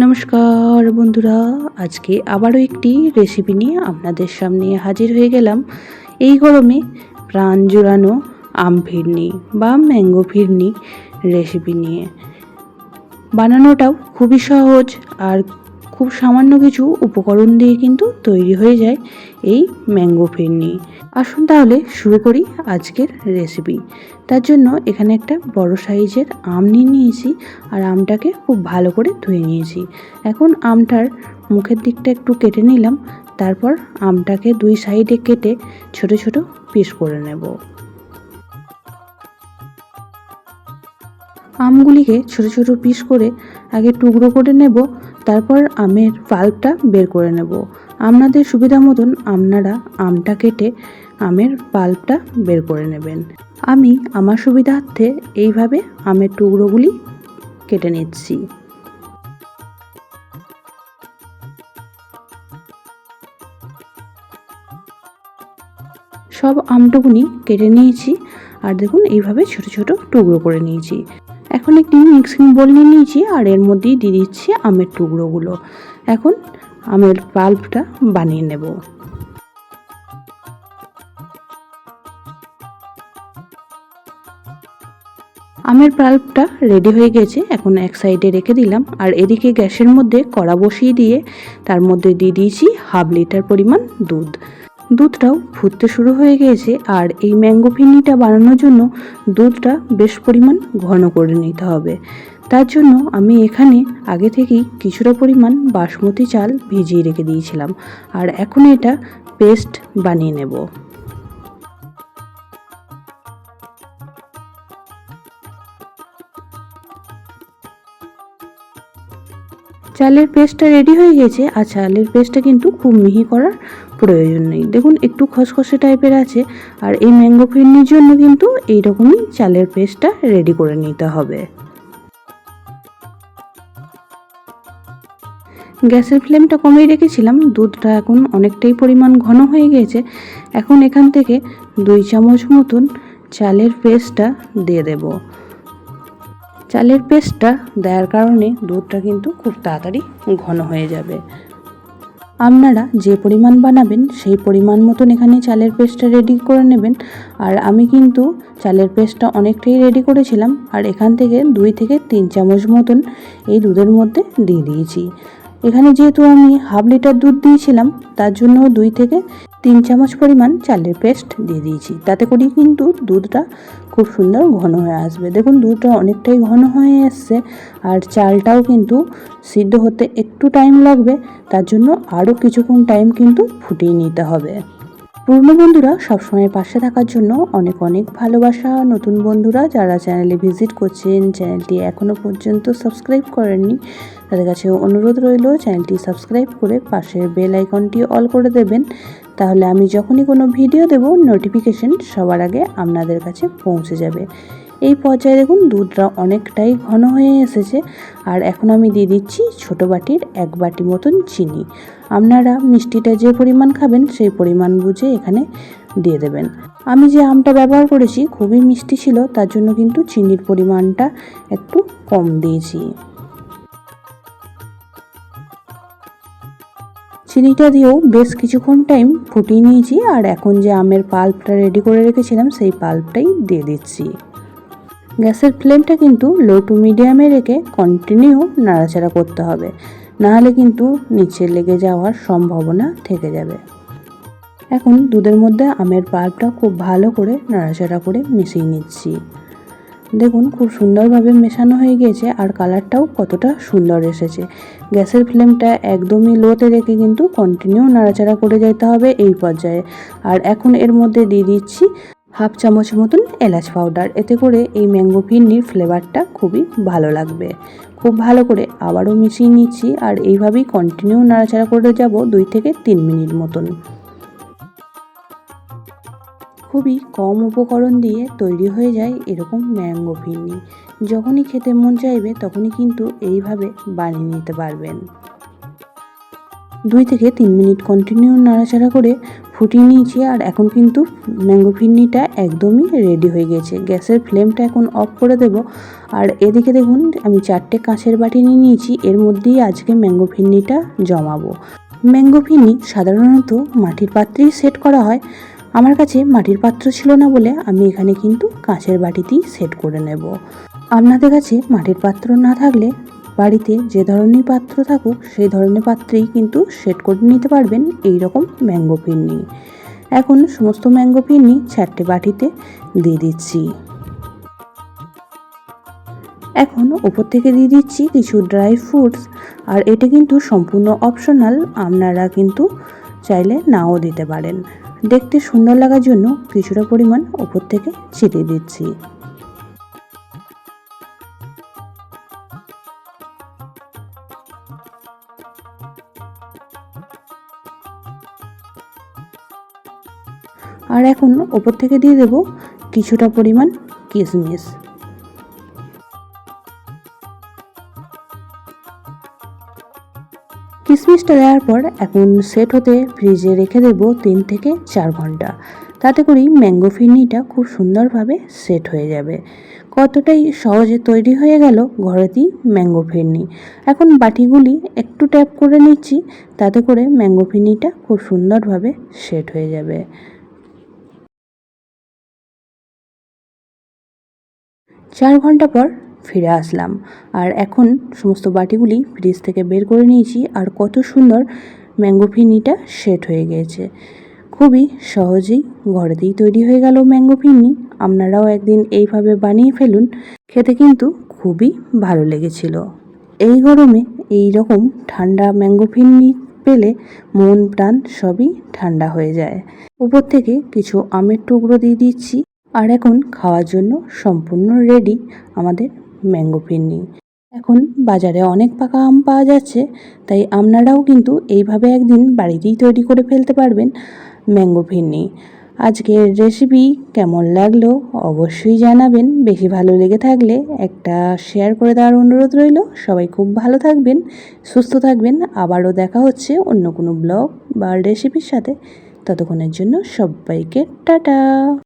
নমস্কার বন্ধুরা, আজকে আবারও একটি রেসিপি নিয়ে আপনাদের সামনে হাজির হয়ে গেলাম। এই গরমে প্রাণ জোড়ানো আম ফিরনি বা ম্যাঙ্গো ফিরনি রেসিপি নিয়ে। বানানোটাও খুবই সহজ আর খুব সামান্য কিছু উপকরণ দিয়ে কিন্তু তৈরি হয়ে যায় এই ম্যাঙ্গো ফিরনি। আসুন তাহলে শুরু করি আজকের রেসিপি তার জন্য এখানে একটা বড় সাইজের আম নিয়ে নিয়েছি আর আমটাকে খুব ভালো করে ধুয়ে নিয়েছি। এখন আমটার মুখের দিকটা একটু কেটে নিলাম, তারপর আমটাকে দুই সাইডে কেটে ছোট ছোট পিস করে নেব। আমগুলিকে ছোট ছোট পিস করে আগে টুকরো করে নেব তারপর আমের পাল্পটা বের করে নেব। আপনাদের সুবিধা মতন আপনারা আমটা কেটে আমের পাল্পটা বের করে নেবেন। আমি আমার সুবিধার্থে এইভাবে আমের টুকরোগুলি কেটে নিচ্ছি। সব আমটুকুনি কেটে নিয়েছি। আর দেখুন, এইভাবে ছোট ছোট টুকরো করে নিয়েছি। এখন একটি মিক্সিং বোল নিয়ে নিয়েছি আর এর মধ্যেই দিয়ে দিচ্ছি আমের টুকরোগুলো। এখন আমের পাল্পটা বানিয়ে নেব। আমের পাল্পটা রেডি হয়ে গেছে, এখন এক সাইডে রেখে দিলাম। আর এদিকে গ্যাসের মধ্যে কড়া বসিয়ে দিয়ে তার মধ্যে দিয়ে দিয়েছি হাফ লিটার পরিমাণ দুধ। দুধটাও ফুটতে শুরু হয়ে গিয়েছে আর এই ম্যাঙ্গো ফিরনিটা বানানোর জন্য দুধটা বেশ পরিমাণ ঘন করে নিতে হবে। তার জন্য আমি এখানে আগে থেকেই কিছুটা পরিমাণ বাসমতি চাল ভিজিয়ে রেখে দিয়েছিলাম আর এখন এটা পেস্ট বানিয়ে নেব। চালের পেস্টটা রেডি হয়ে গেছে আর চালের পেস্টটা কিন্তু খুব মিহি করার প্রয়োজন নেই। দেখুন, একটু খসখসে টাইপের আছে, আর এই ম্যাঙ্গো ফিরনির জন্য কিন্তু এইরকমই চালের পেস্টটা রেডি করে নিতে হবে। গ্যাসের ফ্লেমটা কমিয়ে রেখেছিলাম, দুধটা এখন অনেকটাই পরিমাণ ঘন হয়ে গিয়েছে। এখন এখান থেকে দুই চামচ মতন চালের পেস্টটা দিয়ে দেব। চালের পেস্টটা দেওয়ার কারণে দুধটা কিন্তু খুব তাড়াতাড়ি ঘন হয়ে যাবে। আপনারা যে পরিমাণ বানাবেন, সেই পরিমাণ মতন এখানে চালের পেস্টটা রেডি করে নেবেন। আর আমি কিন্তু চালের পেস্টটা অনেকটাই রেডি করেছিলাম। আর এখান থেকে দুই থেকে তিন চামচ মতন এই দুধের মধ্যে দিয়ে দিয়েছি। এখানে যেহেতু আমি হাফ লিটার দুধ দিয়েছিলাম, তার জন্য দুই থেকে তিন চামচ পরিমাণ চালের পেস্ট দিয়ে দিয়েছি। তাতে করে কিন্তু দুধটা খুব সুন্দর ঘন হয়ে আসবে। দেখুন দুধটা অনেকটাই ঘন হয়ে এসছে আর চালটাও কিন্তু সিদ্ধ হতে একটু টাইম লাগবে, তার জন্য আরও কিছুক্ষণ টাইম কিন্তু ফুটিয়ে নিতে হবে। পুরনো বন্ধুরা, সবসময় পাশে থাকার জন্য অনেক অনেক ভালোবাসা। নতুন বন্ধুরা যারা চ্যানেলে ভিজিট করছেন চ্যানেলটি এখনও পর্যন্ত সাবস্ক্রাইব করেননি, তাদের কাছে অনুরোধ রইল চ্যানেলটি সাবস্ক্রাইব করে পাশের বেল আইকনটি অল করে দেবেন। তাহলে আমি যখনই কোনো ভিডিও দেব নোটিফিকেশন সবার আগে আপনাদের কাছে পৌঁছে যাবে। এই পর্যায়ে দেখুন, দুধটা অনেকটাই ঘন হয়ে এসেছে। আর এখন আমি দিয়ে দিচ্ছি ছোটো বাটির এক বাটি মতন চিনি। আপনারা মিষ্টিটা যে পরিমাণ খাবেন, সেই পরিমাণ বুঝে এখানে দিয়ে দেবেন। আমি যে আমটা ব্যবহার করেছি, খুবই মিষ্টি ছিল, তার জন্য কিন্তু চিনির পরিমাণটা একটু কম দিয়েছি। চিনিটা দিয়েও বেশ কিছুক্ষণ টাইম ফুটিয়ে নিয়েছি, আর এখন যে আমের পাল্পটা রেডি করে রেখেছিলাম, সেই পাল্পটাই দিয়ে দিচ্ছি। গ্যাসের ফ্লেমটা কিন্তু লো টু মিডিয়ামে রেখে কন্টিনিউ নাড়াচাড়া করতে হবে। নাহলে কিন্তু নিচে লেগে যাওয়ার সম্ভাবনা থেকে যাবে। এখন দুধের মধ্যে আমের পাল্পটা খুব ভালো করে নাড়াচাড়া করে মিশিয়ে নিচ্ছি। দেখুন, খুব সুন্দরভাবে মেশানো হয়ে গিয়েছে আর কালারটাও কতটা সুন্দর এসেছে। গ্যাসের ফ্লেমটা একদমই লোতে রেখে কিন্তু কন্টিনিউ নাড়াচাড়া করে যেতে হবে এই পর্যায়ে। আর এখন এর মধ্যে দিয়ে দিচ্ছি হাফ চামচ মতন এলাচ পাউডার এতে করে এই ম্যাঙ্গো ফিরনির ফ্লেভারটা খুবই ভালো লাগবে। খুব ভালো করে আবারও মিশিয়ে নিচ্ছি আর এইভাবেই কন্টিনিউ নাড়াচাড়া করে যাব দুই থেকে তিন মিনিট মতন। খুবই কম উপকরণ দিয়ে তৈরি হয়ে যায় এরকম ম্যাঙ্গো ফিরনি যখনই খেতে মন চাইবে তখনই কিন্তু এইভাবে বানিয়ে নিতে পারবেন। দুই থেকে তিন মিনিট কন্টিনিউ নাড়াচাড়া করে ফুটিয়ে নিয়েছি আর এখন কিন্তু ম্যাঙ্গো ফিরনিটা একদমই রেডি হয়ে গেছে। গ্যাসের ফ্লেমটা এখন অফ করে দেব আর এদিকে দেখুন আমি চারটে কাঁচের বাটি নিয়ে নিয়েছি, এর মধ্যেই আজকে ম্যাঙ্গো ফিরনিটা জমাবো। ম্যাঙ্গো ফিরনি সাধারণত মাটির পাত্রেই সেট করা হয় আমার কাছে মাটির পাত্র ছিল না বলে আমি এখানে কিন্তু কাঁচের বাটিতেই সেট করে নেব। আপনাদের কাছে মাটির পাত্র না থাকলে বাড়িতে যে ধরনের পাত্র থাকুক, সেই ধরনের পাত্রেই কিন্তু সেট করে নিতে পারবেন এই রকম ম্যাঙ্গো ফিরনি এখন সমস্ত ম্যাঙ্গো ফিরনি চারটে বাটিতে দিয়ে দিচ্ছি। এখন ওপর থেকে দিয়ে দিচ্ছি কিছু ড্রাই ফ্রুটস, আর এটা কিন্তু সম্পূর্ণ অপশনাল, আপনারা কিন্তু চাইলে নাও দিতে পারেন। দেখতে সুন্দর লাগার জন্য কিছুটা পরিমাণ ওপর থেকে ছিটিয়ে দিচ্ছি। আর এখন ওপর থেকে দিয়ে দেব কিছুটা পরিমাণ কিশমিশ। কিশমিশটা দেওয়ার পর এখন সেট হতে ফ্রিজে রেখে দেব তিন থেকে চার ঘণ্টা। তাতে করেই ম্যাঙ্গো ফিরনিটা খুব সুন্দরভাবে সেট হয়ে যাবে। কতটাই সহজে তৈরি হয়ে গেল ঘরেতেই ম্যাঙ্গো ফিরনি। এখন বাটিগুলি একটু ট্যাপ করে নিচ্ছি, তাতে করে ম্যাঙ্গো ফিরনিটা খুব সুন্দরভাবে সেট হয়ে যাবে। চার ঘণ্টা পর ফিরে আসলাম। আর এখন সমস্ত বাটিগুলি ফ্রিজ থেকে বের করে নিয়েছি আর কত সুন্দর ম্যাঙ্গো ফিরনিটা সেট হয়ে গিয়েছে। খুবই সহজেই ঘরেতেই তৈরি হয়ে গেল ম্যাঙ্গো ফিরনি। আপনারাও একদিন এইভাবে বানিয়ে ফেলুন। খেতে কিন্তু খুবই ভালো লেগেছিল। এই গরমে এই রকম ঠান্ডা ম্যাঙ্গো ফিরনি পেলে মন প্রাণ সবই ঠান্ডা হয়ে যায়। উপর থেকে কিছু আমের টুকরো দিয়ে দিচ্ছি। আর এখন খাওয়ার জন্য সম্পূর্ণ রেডি আমাদের ম্যাঙ্গো ফিরনি এখন বাজারে অনেক পাকা আম পাওয়া যাচ্ছে, তাই আপনারাও কিন্তু এইভাবে একদিন বাড়িতেই তৈরি করে ফেলতে পারবেন ম্যাঙ্গো ফিরনি আজকের রেসিপি কেমন লাগল অবশ্যই জানাবেন। বেশি ভালো লেগে থাকলে একটা শেয়ার করে দেওয়ার অনুরোধ রইল। সবাই খুব ভালো থাকবেন, সুস্থ থাকবেন। আবারও দেখা হচ্ছে অন্য কোনো ব্লগ বা রেসিপির সাথে। ততক্ষণের জন্য সবাইকে টাটা।